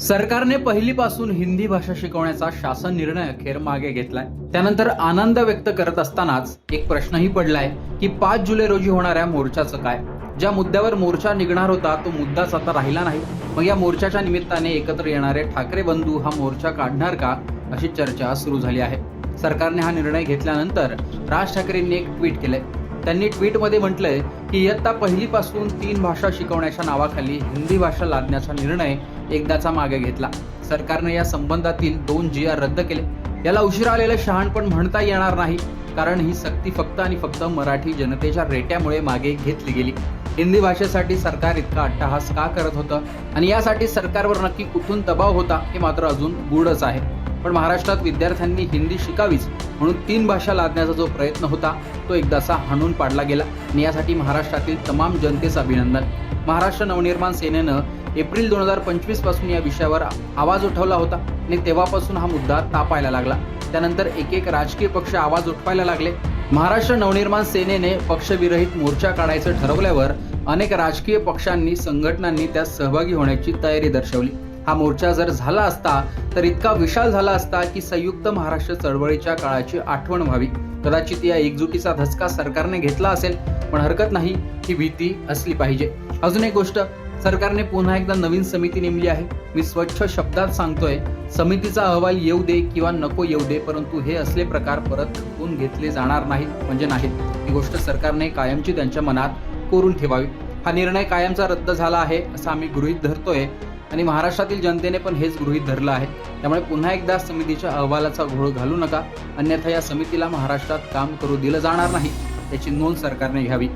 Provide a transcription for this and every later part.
सरकारने पहिलीपासून हिंदी भाषा शिकवण्याचा शासन निर्णय अखेर मागे घेतलाय. त्यानंतर आनंद व्यक्त करत असतानाच एक प्रश्नही पडलाय की पाच जुलै रोजी होणाऱ्या मोर्चाचं काय? ज्या मुद्द्यावर मोर्चा निघणार होता तो मुद्दाच आता राहिला नाही. मग या मोर्चाच्या निमित्ताने एकत्र येणारे ठाकरे बंधू हा मोर्चा काढणार का? अशी चर्चा सुरू झाली आहे. सरकारने हा निर्णय घेतल्यानंतर राज ठाकरेंनी एक ट्विट केलंय. त्यांनी ट्विटमध्ये म्हटलंय की इयत्ता पहिलीपासून तीन भाषा शिकवण्याच्या नावाखाली हिंदी भाषा लादण्याचा निर्णय एकदाचा मागे घेतला. सरकारने या संबंधातील दोन जी आर रद्द केले. याला उशिरा आलेलं शहाणपण म्हणता येणार नाही कारण ही सक्ती फक्त आणि फक्त मराठी जनतेच्या रेट्यामुळे मागे घेतली गेली. हिंदी भाषेसाठी सरकार इतका अट्टहास का करत होतं? आणि यासाठी सरकारवर नक्की कुठून दबाव होता हे मात्र अजून गूढच आहे. पण महाराष्ट्रात विद्यार्थ्यांनी हिंदी शिकावीच म्हणून तीन भाषा लादण्याचा जो प्रयत्न होता तो एकदासा हाणून पाडला गेला. आणि यासाठी महाराष्ट्रातील तमाम जनतेचं अभिनंदन. महाराष्ट्र नवनिर्माण सेनेनं एप्रिल दोन हजार पंचवीसपासून या विषयावर आवाज उठवला होता. आणि तेव्हापासून हा मुद्दा तापायला लागला. त्यानंतर एक एक राजकीय पक्ष आवाज उठवायला लागले. महाराष्ट्र नवनिर्माण सेनेने पक्षविरहित मोर्चा काढायचं ठरवल्यावर अनेक राजकीय पक्षांनी संघटनांनी त्यात सहभागी होण्याची तयारी दर्शवली. हा मोर्चा जर झाला असता तर इतका विशाल झाला असता की संयुक्त महाराष्ट्र चळवळीच्या काळाची आठवण व्हावी. कदाचित या एकजुटीचा धसका सरकारने घेतला असेल पण हरकत नाही ही भीती असली पाहिजे. अजून एक गोष्ट सरकारने पुन्हा एकदा नवीन समिती नेमली आहे. मी स्वच्छ शब्दात सांगतोय समितीचा अहवाल येऊ दे किंवा नको येऊ दे परंतु हे असले प्रकार परत खपवून घेतले जाणार नाहीत म्हणजे नाहीत. ही गोष्ट सरकारने कायमची त्यांच्या मनात कोरून ठेवावी. हा निर्णय कायमचा रद्द झाला आहे असं आम्ही गृहीत धरतोय आणि महाराष्ट्रातील जनतेने पण हेच गृहीत धरलं आहे. त्यामुळे पुन्हा एकदा समितीच्या अहवालाचा घोळ घालू नका अन्यथा या समितीला महाराष्ट्रात काम करू दिलं जाणार नाही. याची नोंद सरकारने घ्यावी.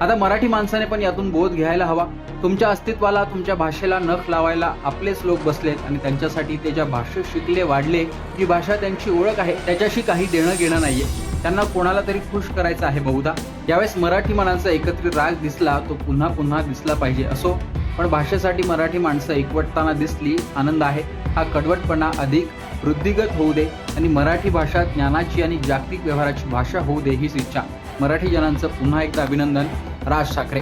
आता मराठी माणसाने पण यातून बोध घ्यायला हवा. तुमच्या अस्तित्वाला तुमच्या भाषेला नख लावायला आपलेच लोक बसलेत आणि त्यांच्यासाठी ते ज्या भाषेत शिकले वाढले जी भाषा त्यांची ओळख आहे त्याच्याशी काही देणं घेणं नाहीये. त्यांना कोणाला तरी खुश करायचं आहे बहुधा. यावेळेस मराठी मनांचा एकत्रित राग दिसला तो पुन्हा पुन्हा दिसला पाहिजे असो. पण भाषेसाठी मराठी माणसं एकवटताना दिसली आनंद आहे. हा कडवटपणा अधिक वृद्धिगत होऊ दे आणि मराठी भाषा ज्ञानाची आणि जागतिक व्यवहाराची भाषा होऊ दे हीच इच्छा. मराठी जनांचं पुन्हा एकदा अभिनंदन. राज ठाकरे.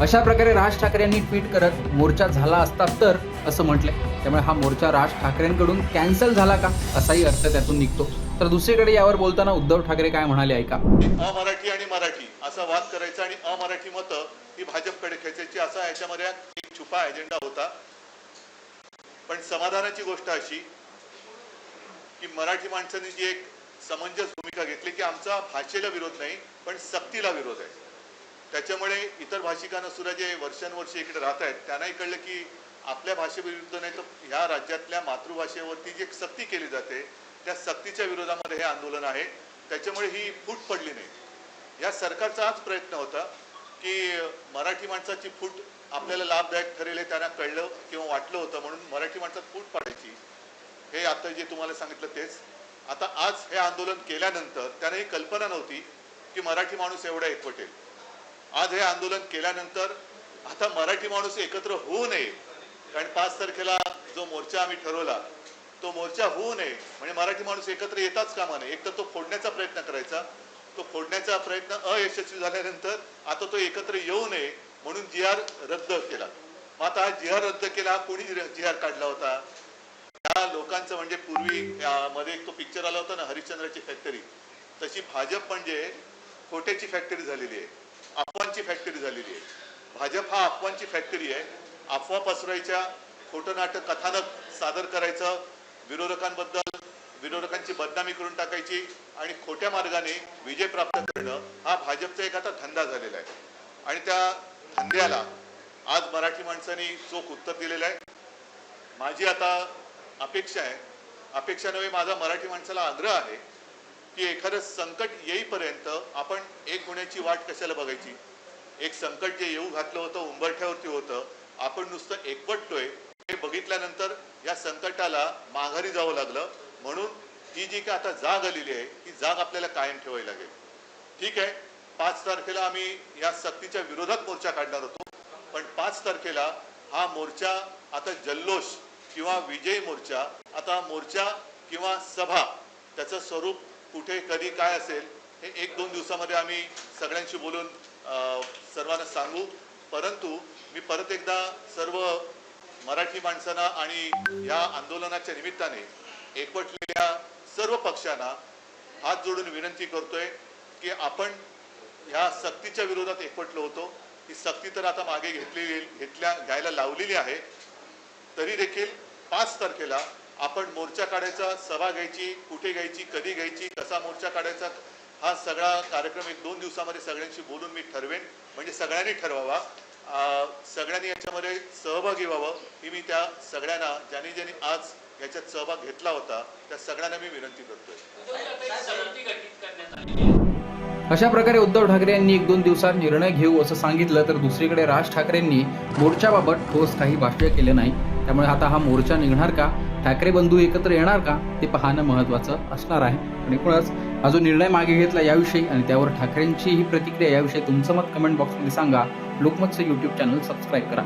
अशा प्रकारे राज ठाकरे यांनी ट्विट करत मोर्चा झाला असता तर असं म्हटलंय. त्यामुळे हा मोर्चा राज ठाकरेंकडून कॅन्सल झाला का असाही अर्थ त्यातून निघतो. तर दुसरीकडे यावर बोलताना उद्धव ठाकरे काय म्हणाले ऐका. अमराठी आणि मराठी असा वाद करायचा आणि अमराठी मतं ही भाजपकडे खेचायची असा याच्यामध्ये एक छुपा एजेंडा होता. पण समाधानाची गोष्ट अशी की मराठी माणसांनी जी एक समंजस भूमिका घेतली की आमचा भाषेला विरोध नाही पण सक्तीला विरोध आहे. त्याच्यामुळे इतर भाषिकांना सुद्धा जे वर्षानुवर्षे इकडे राहत आहेत त्यांनाही कळलं की आपल्या भाषेविरुद्ध नाही तर ह्या राज्यातल्या मातृभाषेवरती जी सक्ती केली जाते त्या सक्तीच्या विरोधामध्ये हे आंदोलन आहे. त्याच्यामुळे ही फूट पडली नाही. या सरकारचा हाच प्रयत्न होता की मराठी माणसाची फूट आपल्याला लाभदायक ठरेल हे त्यांना कळलं किंवा वाटलं होतं म्हणून मराठी माणसात फूट पाडायची. हे आता जे तुम्हाला सांगितलं तेच. आता आज हे आंदोलन केल्यानंतर त्यांना ही कल्पना नव्हती की मराठी माणूस एवढा एकवटेल. आज हे आंदोलन केल्यानंतर आता मराठी माणूस एकत्र होऊ नये. कारण पाच तारखेला जो मोर्चा आम्ही ठरवला तो मोर्चा होऊ नये. म्हणजे मराठी माणूस एकत्र येताच कामा नये. एक तर तो फोडण्याचा प्रयत्न करायचा. तो फोडण्याचा प्रयत्न अयशस्वी झाल्यानंतर आता तो एकत्र येऊ नये म्हणून जी आर रद्द केला. मग आता हा जी आर रद्द केला हा कोणी जी आर काढला होता? त्या लोकांचं म्हणजे पूर्वी मध्ये एक तो पिक्चर आला होता ना हरिश्चंद्राची फॅक्टरी तशी भाजप म्हणजे खोट्याची फॅक्टरी झालेली आहे. अफवांची फॅक्टरी झालेली आहे. भाजप हा अफवांची फॅक्टरी आहे. अफवा पसरायच्या खोटं नाटक कथानक सादर करायचं विरोधकांबद्दल विरोधकांची बदनामी करून टाकायची आणि खोट्या मार्गाने विजय प्राप्त करणं हा भाजपचा एक आता धंदा झालेला आहे. आणि त्या धंद्याला आज मराठी माणसांनी चोख उत्तर दिलेलं आहे. माझी आता अपेक्षा आहे अपेक्षा नव्हे माझा मराठी माणसाला आग्रह आहे की एखादं संकट येईपर्यंत आपण एक होण्याची वाट कशाला बघायची? एक संकट जे येऊ घातलं होतं उंबरठ्यावरती होतं आपण नुसतं एकवटतोय हे बघितल्यानंतर या संकटाला माघारी जावं लागलं. म्हणून ही जी काय आता जाग आलेली आहे ही जाग आपल्याला कायम ठेवावी लागेल. ठीक आहे पाच तारखेला आम्ही या सक्तीच्या विरोधात मोर्चा काढणार होतो. पण पाच तारखेला हा मोर्चा आता जल्लोष किंवा विजयी मोर्चा आता मोर्चा किंवा सभा त्याचं स्वरूप कुठे कधी काय असेल हे एक दोन दिवसामध्ये आम्ही सगळ्यांशी बोलून सर्वांना सांगू. परंतु मी परत एकदा सर्व मराठी माणसांना आणि या आंदोलनाच्या निमित्ताने एकवटलेल्या सर्व पक्षांना हात जोडून विनंती करतोय की आपण ह्या सक्तीच्या विरोधात एकवटलो होतो. ही सक्ती तर आता मागे घेतलेली घेतल्या घ्यायला लावलेली आहे. तरी देखील पाच तारखेला आपण मोर्चा काढायचा सभा घ्यायची कुठे घ्यायची कधी घ्यायची कसा मोर्चा काढायचा हा सगळा कार्यक्रम एक दोन दिवसामध्ये सगळ्यांशी बोलून मी ठरवेन. म्हणजे सगळ्यांनी ठरवावा. सगळ्यांनी याच्यामध्ये सहभागी व्हावं ही मी त्या सगळ्यांना ज्यांनी ज्यांनी आज याच्यात सहभाग घेतला होता त्या सगळ्यांना मी विनंती करतोय. अशा प्रकारे उद्धव ठाकरे यांनी एक दोन दिवसात निर्णय घेऊ असं सांगितलं तर दुसरीकडे राज ठाकरेंनी मोर्चाबाबत ठोस काही भाष्य केलं नाही. त्यामुळे आता हा मोर्चा निघणार का? ठाकरे बंधू एकत्र येणार का? ते पाहणं महत्त्वाचं असणार आहे. आणि एकूणच हा जो निर्णय मागे घेतला याविषयी आणि त्यावर ठाकरेंची ही प्रतिक्रिया याविषयी तुमचं मत कमेंट बॉक्समध्ये सांगा. लोकमतचं यूट्यूब चॅनल सबस्क्राईब करा.